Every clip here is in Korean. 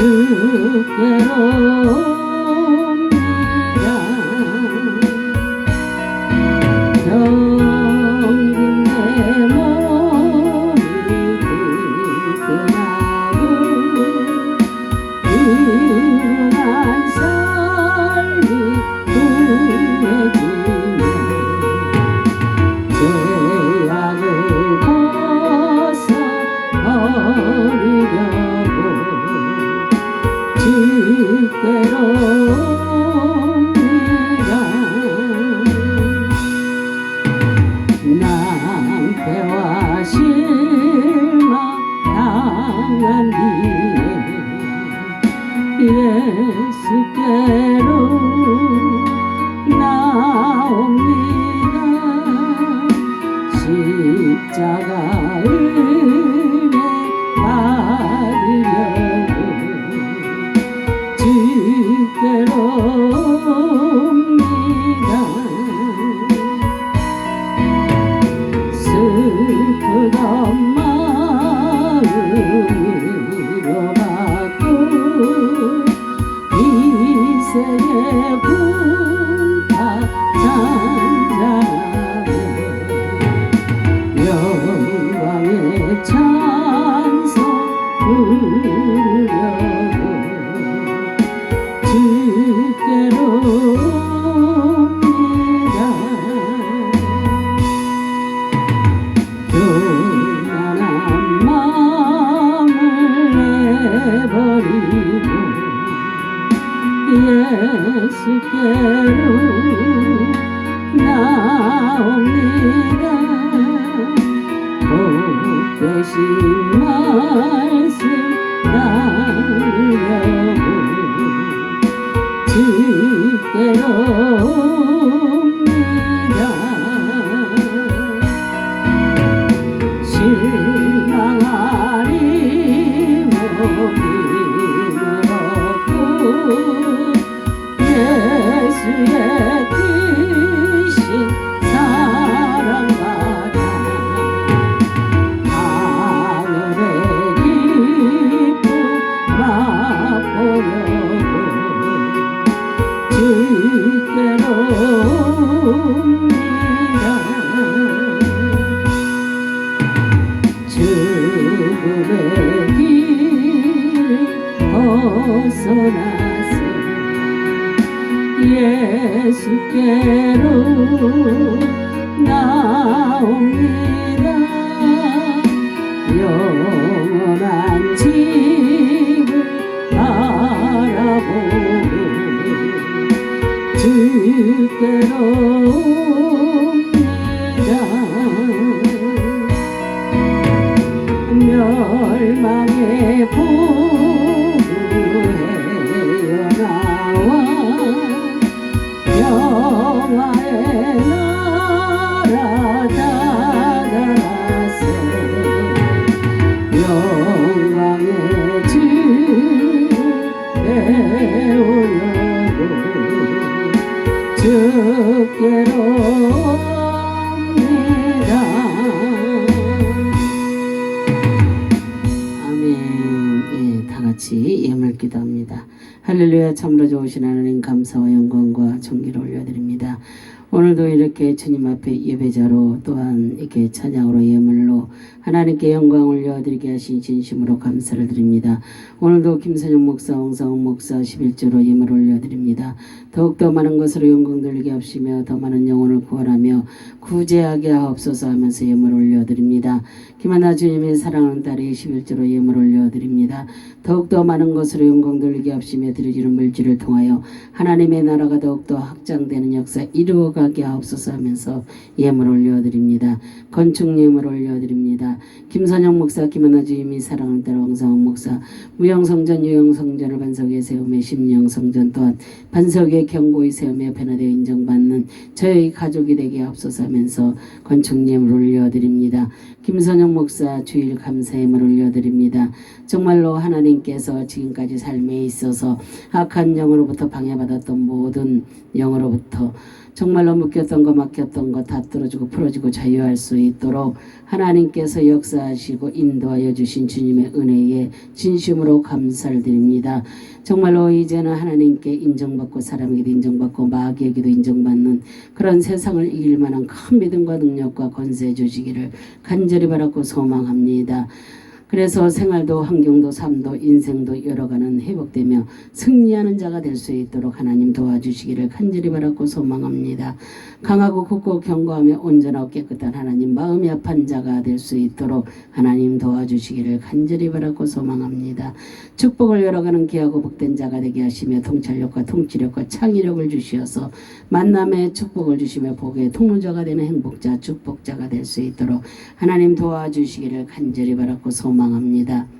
주 예수께로 나옵니다 복 대신 말씀 나누려고 주께로 실망하리 얻고 예수의 크 주 아멘. 예, 다 같이 예물 기도합니다. 할렐루야 참으로 좋으신 하나님 감사와 영광과 존귀를 올려드립니다. 오늘도 이렇게 주님 앞에 예배자로 또한 이렇게 찬양으로 예물로 하나님께 영광 올려드리게 하신 진심으로 감사를 드립니다. 오늘도 김선영 목사, 홍성훈 목사 11조로 예물 올려드립니다. 더욱더 많은 것으로 영광 돌리게 하시며 더 많은 영혼을 구원하며 구제하게 하옵소서 하면서 예물 올려드립니다. 김하나 주님의 사랑하는 딸이 11조로 예물 올려드립니다. 더욱더 많은 것으로 영광 돌리게 하시며 드리지는 물질을 통하여 하나님의 나라가 더욱더 확장되는 역사 이루어가게 하옵소서 하면서 예물 올려드립니다. 건축 예물 올려드립니다. 김선영 목사, 김하나 주님이 사랑하는 딸 왕상훈 목사, 무 형성전, 유형성전을 반석에 세우며 심령성전 또한 반석에 경고히 세우며 변화되어 인정받는 저희 가족이 되게 하옵소서 하면서 건축 예물 올려드립니다. 김선영 목사 주일 감사예물 올려드립니다. 정말로 하나님께서 지금까지 삶에 있어서 악한 영으로부터 방해받았던 모든 영으로부터 정말로 묶였던 거 막혔던 거 다 뚫어지고 풀어지고 자유할 수 있도록 하나님께서 역사하시고 인도하여 주신 주님의 은혜에 진심으로 감사를 드립니다. 정말로 이제는 하나님께 인정받고 사람에게도 인정받고 마귀에게도 인정받는 그런 세상을 이길 만한 큰 믿음과 능력과 권세 주시기를 간절히 바라고 소망합니다. 그래서 생활도 환경도 삶도 인생도 열어가는 회복되며 승리하는 자가 될 수 있도록 하나님 도와주시기를 간절히 바라고 소망합니다. 강하고 굳고 견고하며 온전하고 깨끗한 하나님 마음이 아픈 자가 될 수 있도록 하나님 도와주시기를 간절히 바라고 소망합니다. 축복을 열어가는 귀하고 복된 자가 되게 하시며 통찰력과 통치력과 창의력을 주시어서 만남의 축복을 주시며 복의 통로자가 되는 행복자 축복자가 될 수 있도록 하나님 도와주시기를 간절히 바라고 소망합니다.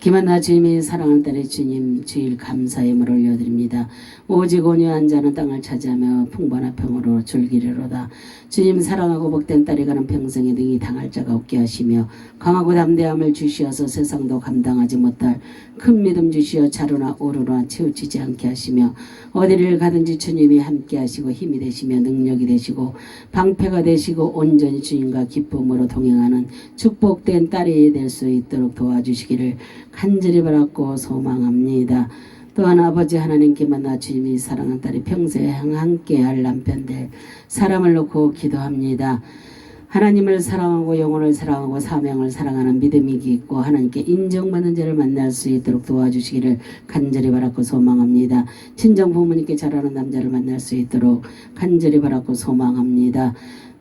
기만나 주님이 사랑하는 딸의 주님 주일 감사의 물을 올려드립니다. 오직 온유한 자는 땅을 차지하며 풍부한 평으로 줄기리로다. 주님 사랑하고 복된 딸이 가는 평생에 능히 당할 자가 없게 하시며 강하고 담대함을 주시어서 세상도 감당하지 못할 큰 믿음 주시어 자루나 오르나 치우치지 않게 하시며 어디를 가든지 주님이 함께 하시고 힘이 되시며 능력이 되시고 방패가 되시고 온전히 주님과 기쁨으로 동행하는 축복된 딸이 될 수 있도록 도와주시기를 간절히 바랐고 소망합니다. 또한 아버지 하나님께만 나 주님이 사랑하는 딸이 평생 함께할 남편 될 사람을 놓고 기도합니다. 하나님을 사랑하고 영혼을 사랑하고 사명을 사랑하는 믿음이 있고 하나님께 인정받는 자를 만날 수 있도록 도와주시기를 간절히 바랐고 소망합니다. 친정 부모님께 잘하는 남자를 만날 수 있도록 간절히 바랐고 소망합니다.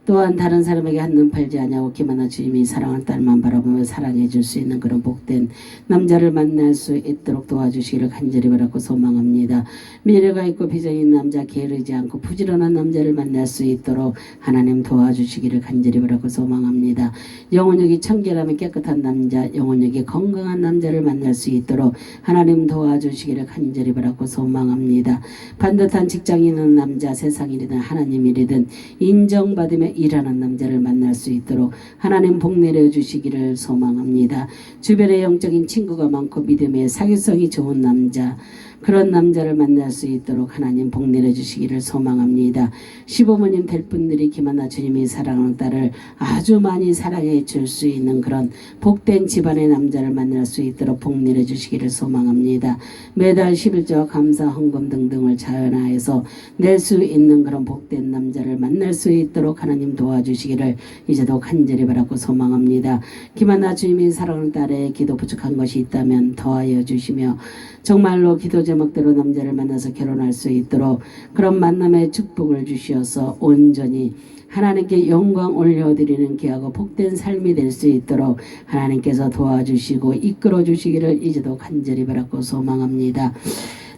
또한 다른 사람에게 한 눈 팔지 아니하고 기만한 주님이 사랑하는 딸만 바라보며 사랑해 줄 수 있는 그런 복된 남자를 만날 수 있도록 도와주시기를 간절히 바라고 소망합니다. 미래가 있고 있는 남자 게으르지 않고 부지런한 남자를 만날 수 있도록 하나님 도와주시기를 간절히 바라고 소망합니다. 영혼력이 청결하며 깨끗한 남자, 영혼력이 건강한 남자를 만날 수 있도록 하나님 도와주시기를 간절히 바라고 소망합니다. 반듯한 있는 남자, 세상일이든 하나님 일이든 인정받으며 일하는 남자를 만날 수 있도록 하나님 복 내려 주시기를 소망합니다. 주변에 영적인 친구가 많고 믿음에 사교성이 좋은 남자 그런 남자를 만날 수 있도록 하나님 복 내려 주시기를 소망합니다. 시부모님 될 분들이 김하나 주님이 사랑하는 딸을 아주 많이 사랑해 줄 수 있는 그런 복된 집안의 남자를 만날 수 있도록 복 내려 주시기를 소망합니다. 매달 11조 감사 헌금 등등을 자연화해서 낼 수 있는 그런 복된 남자를 만날 수 있도록 하나님 도와주시기를 이제도 간절히 바라고 소망합니다. 김하나 주님이 사랑하는 딸의 기도 부족한 것이 있다면 더하여 주시며 정말로 기도 제목대로 남자를 만나서 결혼할 수 있도록 그런 만남의 축복을 주시어서 온전히 하나님께 영광 올려드리는 귀하고 복된 삶이 될 수 있도록 하나님께서 도와주시고 이끌어 주시기를 이제도 간절히 바라고 소망합니다.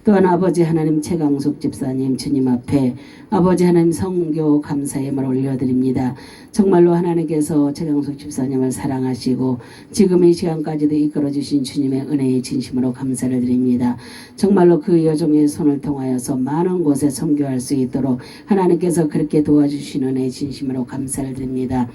또한 아버지 하나님 최강숙 집사님 주님 앞에 아버지 하나님 성교 감사의 말 올려드립니다. 정말로 하나님께서 최강숙 집사님을 사랑하시고 지금 이 시간까지도 이끌어 주신 주님의 은혜에 진심으로 감사를 드립니다. 정말로 그 여종의 손을 통하여서 많은 곳에 선교할 수 있도록 하나님께서 그렇게 도와주시는 은혜에 진심으로 감사를 드립니다.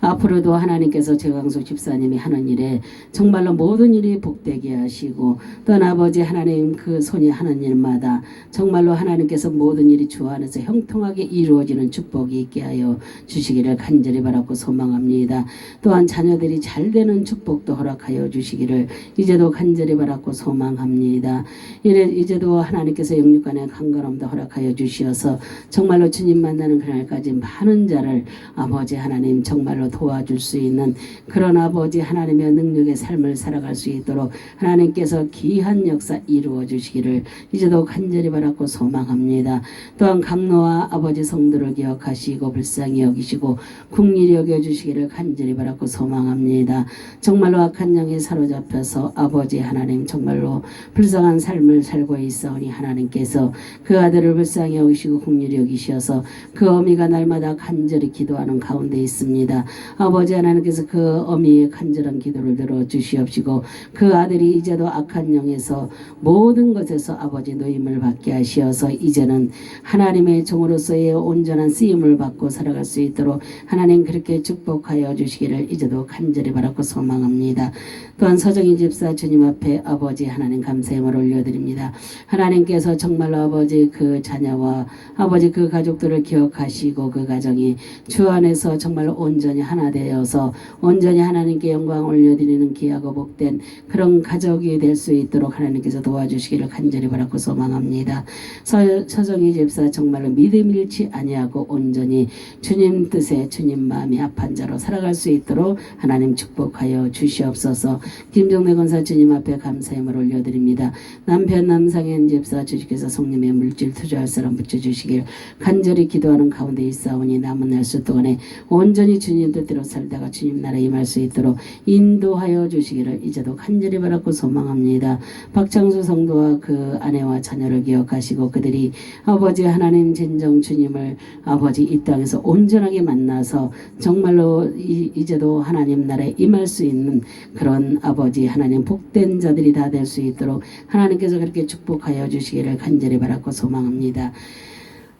앞으로도 하나님께서 최강수 집사님이 하는 일에 정말로 모든 일이 복되게 하시고 또한 아버지 하나님 그 손이 하는 일마다 정말로 하나님께서 모든 일이 주 안에서 형통하게 이루어지는 축복이 있게 하여 주시기를 간절히 바라고 소망합니다. 또한 자녀들이 잘 되는 축복도 허락하여 주시기를 이제도 간절히 바라고 소망합니다. 이래 이제도 하나님께서 영육간의 강건함도 허락하여 주시어서 정말로 주님 만나는 그날까지 많은 자를 아버지 하나님 정말로 도와줄 수 있는 그런 아버지 하나님의 능력의 삶을 살아갈 수 있도록 하나님께서 귀한 역사 이루어 주시기를 이제도 간절히 바라고 소망합니다. 또한 강노와 아버지 성도를 기억하시고 불쌍히 여기시고 국리를 여겨 주시기를 간절히 바라고 소망합니다. 정말로 악한 영에 사로잡혀서 아버지 하나님 정말로 불쌍한 삶을 살고 있사오니 하나님께서 그 아들을 불쌍히 여기시고 국리를 여기셔서 그 어미가 날마다 간절히 기도하는 가운데 있습니다. 아버지 하나님께서 그 어미의 간절한 기도를 들어 주시옵시고 그 아들이 이제도 악한 영에서 모든 것에서 아버지 노임을 받게 하시어서 이제는 하나님의 종으로서의 온전한 쓰임을 받고 살아갈 수 있도록 하나님 그렇게 축복하여 주시기를 이제도 간절히 바라고 소망합니다. 또한 서정희 집사 주님 앞에 아버지 하나님 감사함을 올려드립니다. 하나님께서 정말로 아버지 그 자녀와 아버지 그 가족들을 기억하시고 그 가정이 주 안에서 정말로 온전히 하나 되어서 온전히 하나님께 영광 올려드리는 귀하고 복된 그런 가족이 될 수 있도록 하나님께서 도와주시기를 간절히 바라고 소망합니다. 서, 서정희 집사 정말로 믿음 잃지 아니하고 온전히 주님 뜻에 주님 마음이 합한 자로 살아갈 수 있도록 하나님 축복하여 주시옵소서. 김종래 권사 주님 앞에 감사함을 올려드립니다. 남편 남상현 집사 주님께서 성님의 물질 투자할 사람 붙여주시길 간절히 기도하는 가운데 있사오니 남은 날수 동안에 온전히 주님 뜻 대로 살다가 주님 나라에 임할 수 있도록 인도하여 주시기를 이제도 간절히 바라고 소망합니다. 박창수 성도와 그 아내와 자녀를 기억하시고 그들이 아버지 하나님 진정 주님을 아버지 이 땅에서 온전하게 만나서 정말로 이, 이제도 하나님 나라에 임할 수 있는 그런 아버지 하나님 복된 자들이 다 될 수 있도록 하나님께서 그렇게 축복하여 주시기를 간절히 바라고 소망합니다.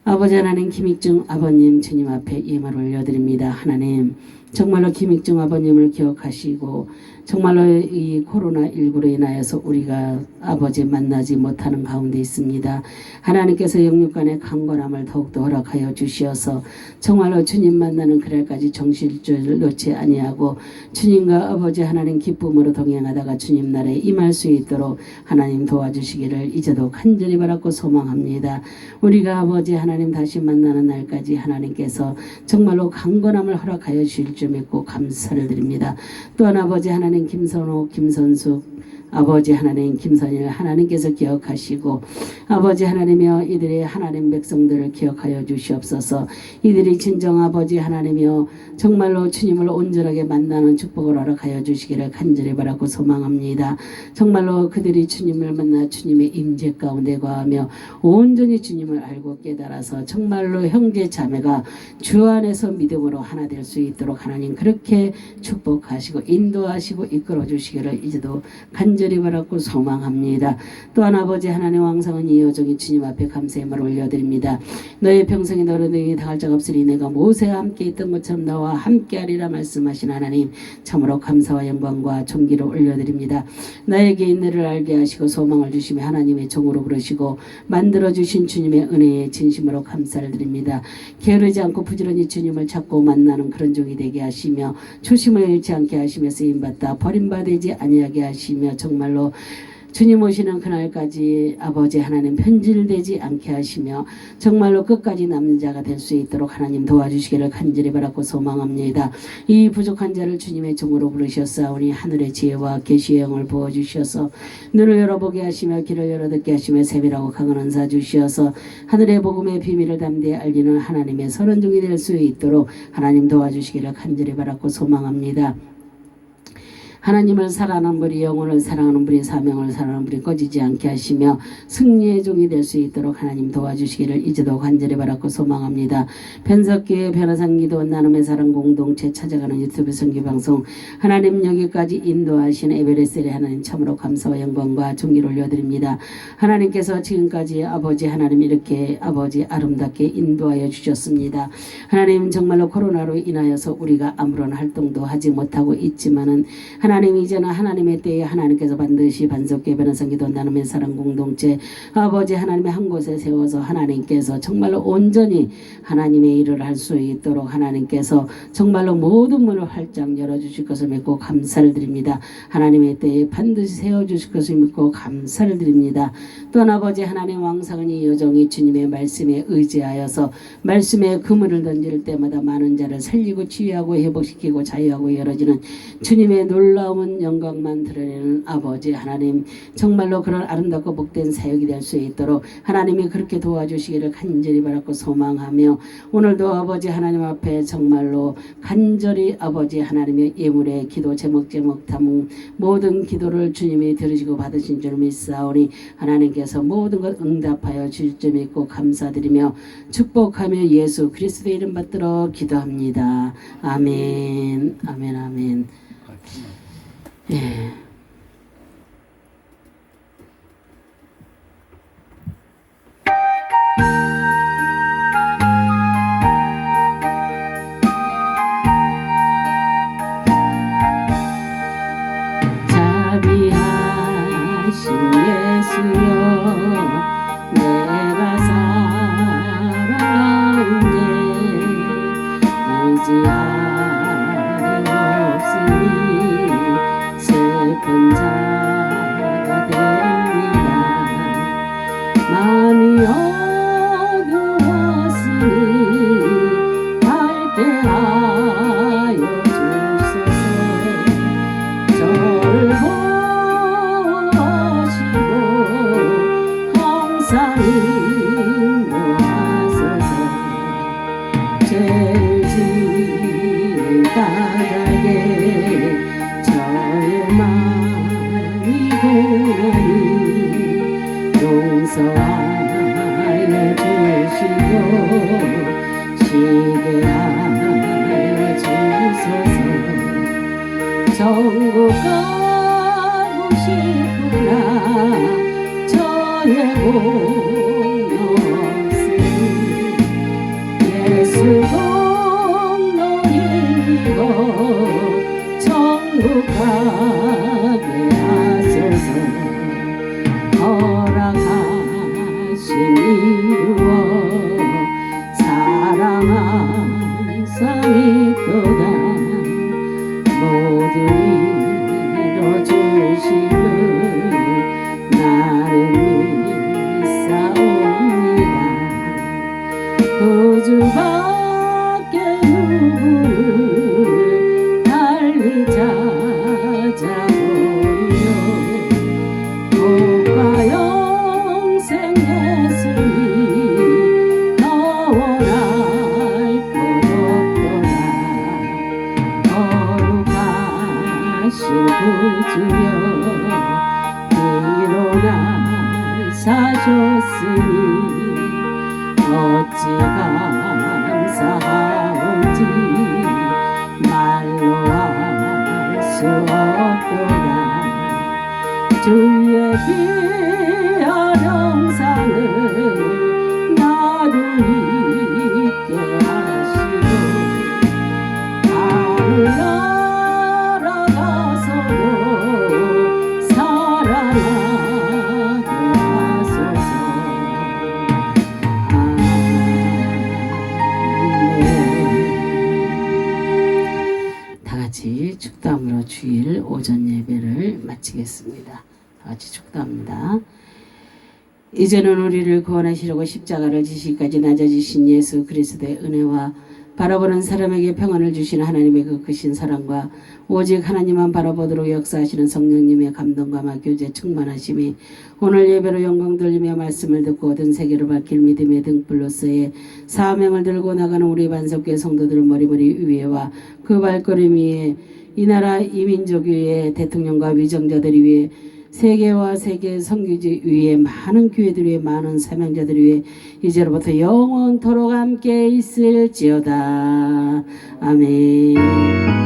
아버지 하나님 김익중 아버님 주님 앞에 예물 올려드립니다. 하나님 정말로 김익중 아버님을 기억하시고 정말로 이 코로나 19로 인하여서 우리가 아버지 만나지 못하는 가운데 있습니다. 하나님께서 영육간의 강건함을 더욱더 허락하여 주시어서 정말로 주님 만나는 그날까지 정실줄 놓지 아니하고 주님과 아버지 하나님 기쁨으로 동행하다가 주님 나라에 임할 수 있도록 하나님 도와주시기를 이제도 간절히 바라고 소망합니다. 우리가 아버지 하나님 다시 만나는 날까지 하나님께서 정말로 강건함을 허락하여 주실 줄 믿고 감사를 드립니다. 또한 아버지 하나님 김선호, 김선숙 아버지 하나님 김선일 하나님께서 기억하시고 아버지 하나님이여 이들의 하나님 백성들을 기억하여 주시옵소서. 이들이 진정 아버지 하나님이여 정말로 주님을 온전하게 만나는 축복을 허락하여 주시기를 간절히 바라고 소망합니다. 정말로 그들이 주님을 만나 주님의 임재 가운데 거하며 온전히 주님을 알고 깨달아서 정말로 형제 자매가 주 안에서 믿음으로 하나 될 수 있도록 하나님 그렇게 축복하시고 인도하시고 이끌어 주시기를 이제도 간절히 바라고 소망합니다. 또한 아버지 하나님 왕성은 이 여종이 주님 앞에 감사함을 올려드립니다. 너의 평생에 너를 등에 당할 자 없으니 내가 모세와 함께 있던 것처럼 너와 함께하리라 말씀하신 하나님 참으로 감사와 영광과 존귀를 올려드립니다. 나에게 인내를 알게 하시고 소망을 주시며 하나님의 종으로 부르시고 만들어 주신 주님의 은혜에 진심으로 감사를 드립니다. 게으르지 않고 부지런히 주님을 찾고 만나는 그런 종이 되게 하시며 초심을 잃지 않게 하시며 쓰임 받다 버림받지 아니하게 하시며 정 말로 주님 오시는 그날까지 아버지 하나님 편질되지 않게 하시며 정말로 끝까지 남는 자가 될 수 있도록 하나님 도와주시기를 간절히 바라고 소망합니다. 이 부족한 자를 주님의 종으로 부르셨사오니 하늘의 지혜와 계시의 영을 부어주셔서 눈을 열어보게 하시며 길을 열어듣게 하시며 세밀하고 강한 은사 주시어서 하늘의 복음의 비밀을 담대히 알리는 하나님의 선언종이 될 수 있도록 하나님 도와주시기를 간절히 바라고 소망합니다. 하나님을 사랑하는 분이 영혼을 사랑하는 분이 사명을 사랑하는 분이 꺼지지 않게 하시며 승리의 종이 될 수 있도록 하나님 도와주시기를 이제도 간절히 바라고 소망합니다. 변석교회 변화상 기도 나눔의 사랑 공동체 찾아가는 유튜브 선교 방송 하나님 여기까지 인도하신 에베레스의 하나님 참으로 감사와 영광과 존귀를 올려드립니다. 하나님께서 지금까지 아버지 하나님 이렇게 아버지 아름답게 인도하여 주셨습니다. 하나님 정말로 코로나로 인하여서 우리가 아무런 활동도 하지 못하고 있지만은 하나님 이제는 하나님의 때에 하나님께서 반드시 반석계 변화성 기도 나눔의 사랑 공동체 아버지 하나님의 한 곳에 세워서 하나님께서 정말로 온전히 하나님의 일을 할 수 있도록 하나님께서 정말로 모든 문을 활짝 열어주실 것을 믿고 감사를 드립니다. 하나님의 때에 반드시 세워주실 것을 믿고 감사를 드립니다. 또한 아버지 하나님 왕성은 이 여정이 주님의 말씀에 의지하여서 말씀에 그물을 던질 때마다 많은 자를 살리고 치유하고 회복시키고 자유하고 열어지는 주님의 놀라 놀라운 영광만 드러내는 아버지 하나님. 정말로 그런 아름답고 복된 사역이 될 수 있도록 하나님이 그렇게 도와주시기를 간절히 바랐고 소망하며 오늘도 아버지 하나님 앞에 정말로 간절히 아버지 하나님의 예물의 기도 제목 제목 담은 모든 기도를 주님이 들으시고 받으신 줄 믿사오니 하나님께서 모든 것 응답하여 주실 줄 믿고 감사드리며 축복하며 예수 그리스도의 이름 받들어 기도합니다. 아멘 아멘. 아멘 예. 천국 가고 싶구나. 저의 없으니 예수 공로 이고 천국 가게 하소서. 허락하신 이루어 사랑한 상이도다. 모두 나를 믿사옵니다. 우주밖 사셨으니 어찌 감사하온지 말로 할수 없도다. 주의 귀 축담으로 주일 오전 예배를 마치겠습니다. 다 같이 축담합니다. 이제는 우리를 구원하시려고 십자가를 지시기까지 낮아지신 예수 그리스도의 은혜와 바라보는 사람에게 평안을 주시는 하나님의 그 크신 사랑과 오직 하나님만 바라보도록 역사하시는 성령님의 감동과 막 교제 충만하심이 오늘 예배로 영광 돌리며 말씀을 듣고 얻은 세계를 밝힐 믿음의 등불로서의 사명을 들고 나가는 우리 반석교회 성도들 머리머리 위에와 그 발걸음 위에 이 나라 이 민족 위에 대통령과 위정자들 위에 세계와 세계 선교지 위에 많은 교회들 위에 많은 사명자들 위에 이제로부터 영원토록 함께 있을지어다. 아멘